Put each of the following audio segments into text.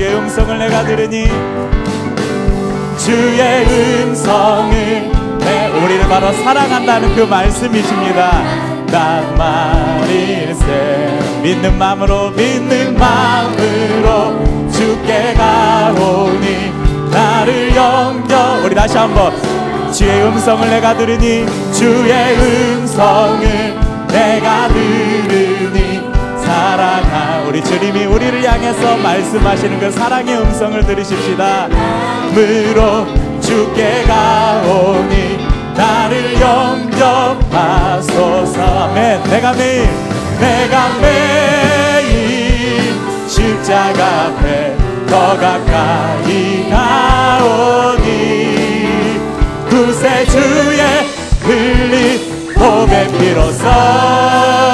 주의 음성을 내가 들으니 주의 음성을 내 우리를 바로 사랑한다는 그 말씀이십니다. 난 말일세 믿는 마음으로 믿는 마음으로 주께 가오니 나를 영접 우리 다시 한번 주의 음성을 내가 들으니 주의 음성을 내가 들으니 우리 주님이 우리를 향해서 말씀하시는 그 사랑의 음성을 들으십시다. 무로 주께 가오니 나를 영접하소서. 아멘. 내가 매일 내가 매일 십자가 앞에 더 가까이 가오니 구세주의 흘린 몸의 피로써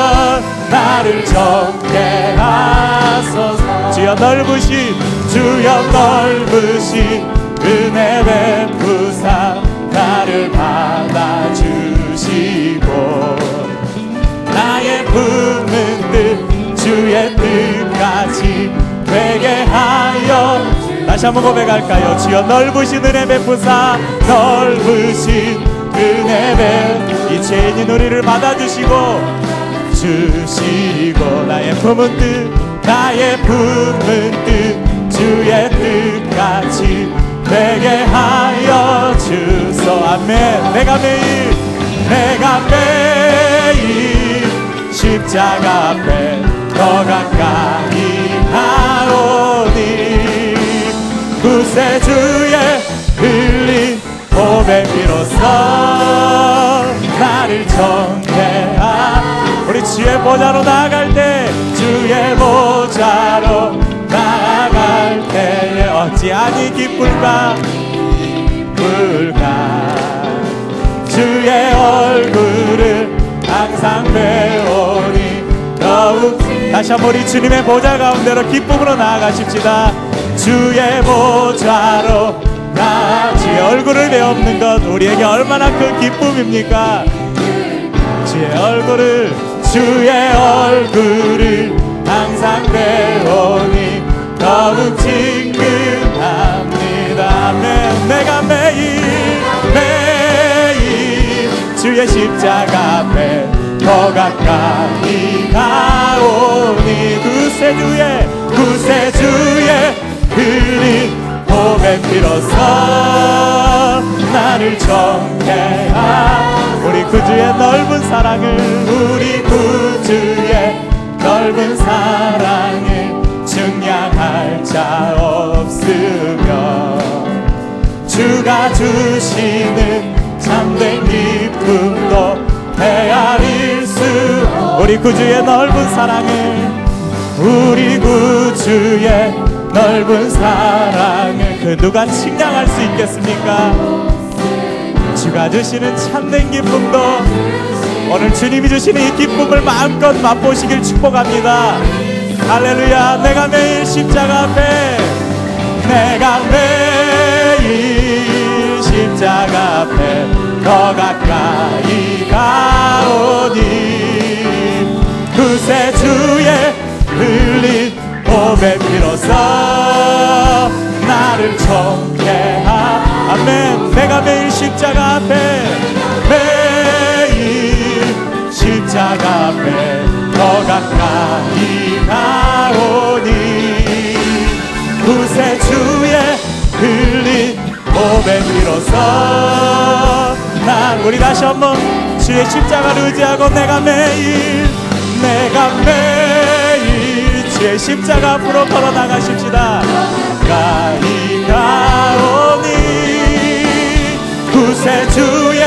주여 넓으신 주여 넓으신 은혜 베푸사 나를 받아주시고 나의 품은 뜻 주의 뜻까지 되게 하여 다시 한번 고백할까요? 주여 넓으신 은혜 베푸사 넓으신 은혜 베이 죄인인 우리를 받아주시고 주시고 나의 품은 뜻 나의 품은 뜻 주의 뜻같이 되게 하여 주소. 아멘. 내가 매일 내가 매일 십자가 앞에 더 가까이 가오니 구세주의 흘린 피로써 나를 정케하. 우리 주의 보좌로 나아갈 때 주의 보좌로 나아갈 때에 어찌하니 기쁠까? 기쁠까? 주의 얼굴을 항상 배우니 더욱 다시 한번 우리 주님의 보좌 가운데로 기쁨으로 나아가십시다. 주의 보좌로 나 주의 얼굴을 배우는 것 우리에게 얼마나 큰 기쁨입니까? 주의 얼굴을 주의 얼굴을 항상 배우니 더욱 친근합니다. 아멘. 내가 매일 매일 주의 십자가 앞에 더 가까이 가오니 구세주의 구세주의 흘린 몸의 피로써 나를 정케하. 우리 구주의 넓은 사랑을 우리 구주의 넓은 사랑을 증량할 자 없으며 주가 주시는 참된 기쁨도 헤아릴 수 우리 구주의 넓은 사랑을 우리 구주의 넓은 사랑을 그 누가 측량할 수 있겠습니까? 주가 주시는 참된 기쁨도 오늘 주님이 주시는 이 기쁨을 마음껏 맛보시길 축복합니다. 할렐루야. 내가 매일 십자가 앞에 내가 매일 십자가 앞에 더 가까이 가오니. 구세주의 흘린 몸의 피로써 나를 정케하. 아멘. 내가 매일 십자가 앞에 더 가까이 가오니 구세주의 흘린 몸의 피로써 난 우리 다시 한번 주의 십자가를 의지하고 내가 매일 내가 매일 주의 십자가 앞으로 걸어 나가십시다. 가이 가오니 구세주의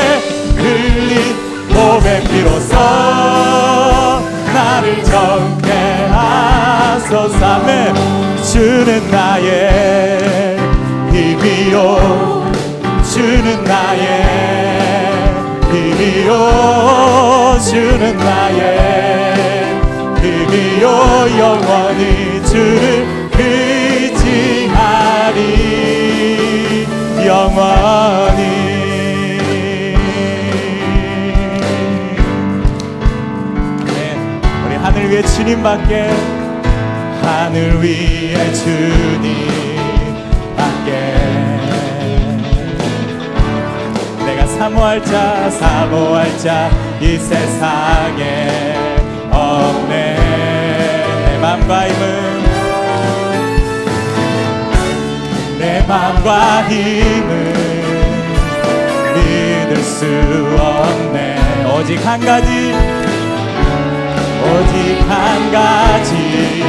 흘린 몸의 피로써 나를 정케하소서 아멘 주는 나의 힘이요. 주는 나의 힘이요. 주는 나의 힘이요. 영원히 주를 의지하리. 영원히 위에 주님밖에 하늘 위에 주님밖에. 내가 사모할 자 사모할 자 이 세상에 없네. 내 맘과 힘은 내 맘과 힘은 믿을 수 없네. 오직 한 가지 오직 한 가지?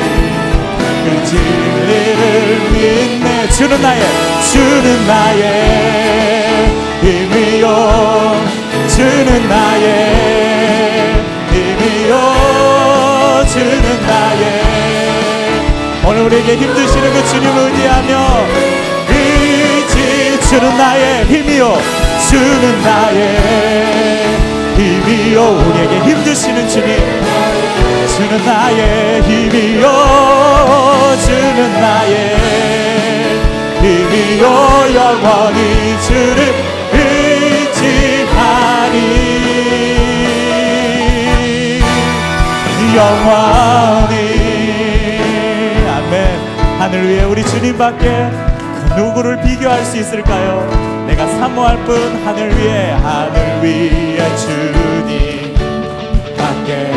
그 진리를 믿네. 주는 나의 주는 나의 힘이요. 주는 나의 힘이요. 주는 나의 오늘 우리에게 힘주시는 그 주님 의지하며 의지 주는 나의 힘이요. 주는 나의 힘이요 우리에게 힘주시는 주님. 주는 나의 힘이요 주는 나의 힘이요 영원히 주를 의지하리. 영원히. 아멘. 하늘 위에 우리 주님밖에 그 누구를 비교할 수 있을까요 사모할 뿐 하늘 위에 하늘 위에 주님 밖에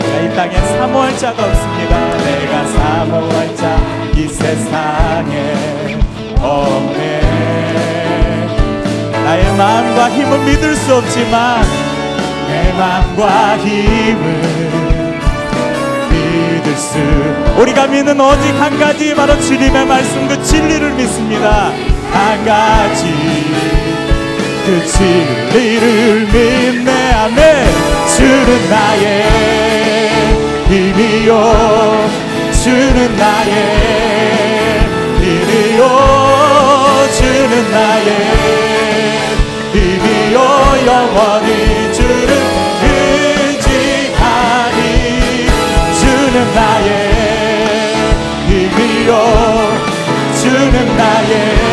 내가 이 땅에 사모할 자가 없습니다. 내가 사모할 자 이 세상에 없네. 나의 마음과 힘은 믿을 수 없지만 내 마음과 수 우리가 믿는 오직 한 가지 바로 주님의 말씀 그 진리를 믿습니다. 한 가지. 그 진리를 믿네 아멘. 주는 나의 힘이요. 주는 나의 힘이요. 주는 나의 힘이요. 영원히 주를 의지하니 주는 나의 힘이요. 주는 나의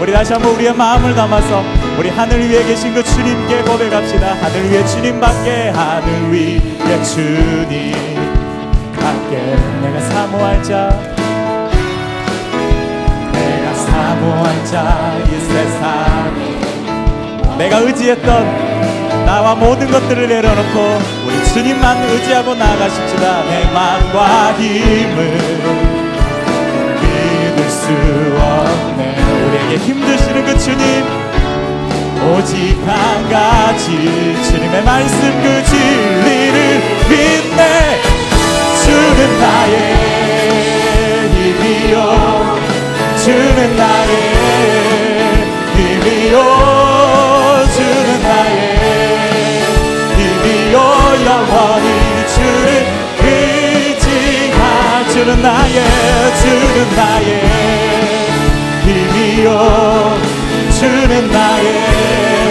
우리 다시 한번 우리의 마음을 담아서 우리 하늘 위에 계신 그 주님께 고백합시다. 하늘 위에 주님밖에 하늘 위에 주님 밖에. 내가 사모할 자 내가 사모할 자 이 세상에. 내가 의지했던 나와 모든 것들을 내려놓고 우리 주님만 의지하고 나아가십시다. 내 마음과 힘을 우리에게 힘드시는 그 주님 오직 한 가지 주님의 말씀 그 진리를 믿네. 주는 나의 힘이요. 주는 나의 힘이요. 주는 나의 힘이요. 영원히 주를 의지하 주는 나의 주는 나의 주는 나의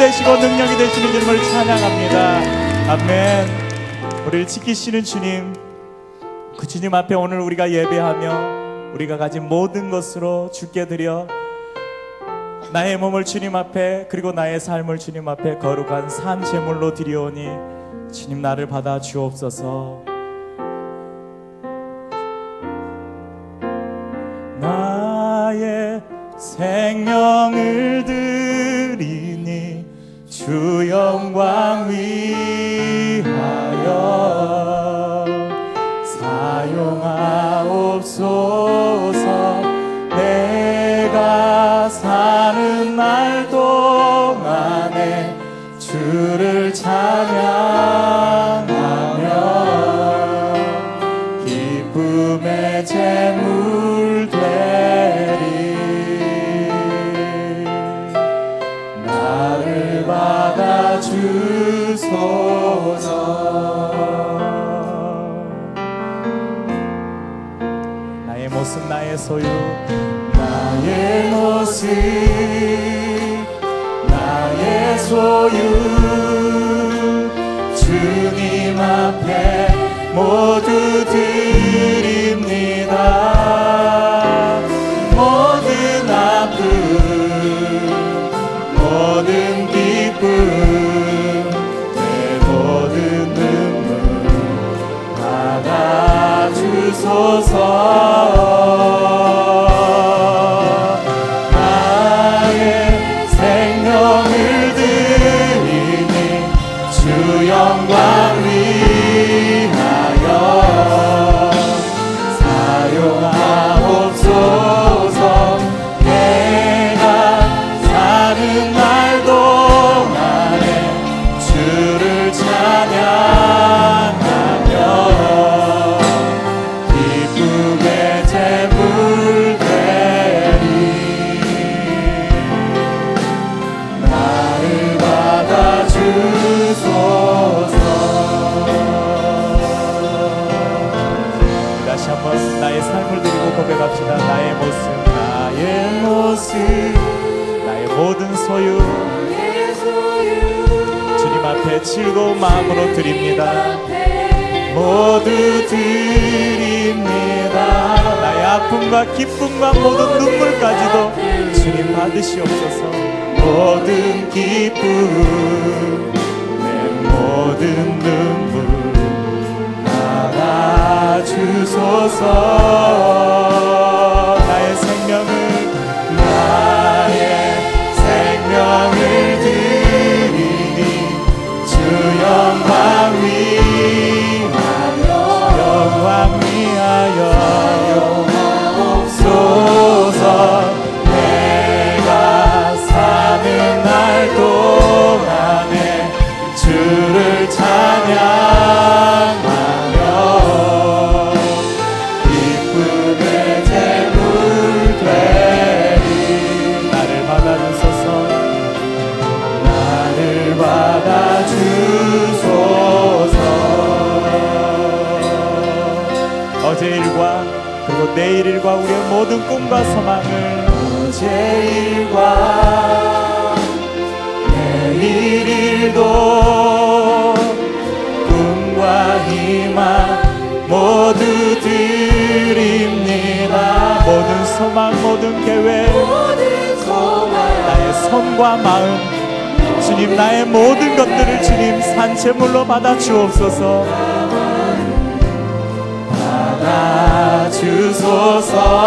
되시고 능력이 되시는 주님을 찬양합니다. 아멘. 우리를 지키시는 주님 그 주님 앞에 오늘 우리가 예배하며 우리가 가진 모든 것으로 주께 드려 나의 몸을 주님 앞에 그리고 나의 삶을 주님 앞에 거룩한 산 제물로 드리오니 주님 나를 받아 주옵소서. 나의 생명을 드리니 주 영광 위 모습 마음으로 드립니다. 모두 드립니다. 나의 아픔과 기쁨과 모든 눈물까지도 주님 받으시옵소서. 모든 기쁨 내 모든 눈물 받아주소서 꿈과 소망을 어제 일과 내일 일도 꿈과 희망 모두 드립니다. 모든 소망 모든 계획 나의 손과 마음 주님 나의 모든 것들을 주님 산채물로 받아 주옵소서. 받아 주소서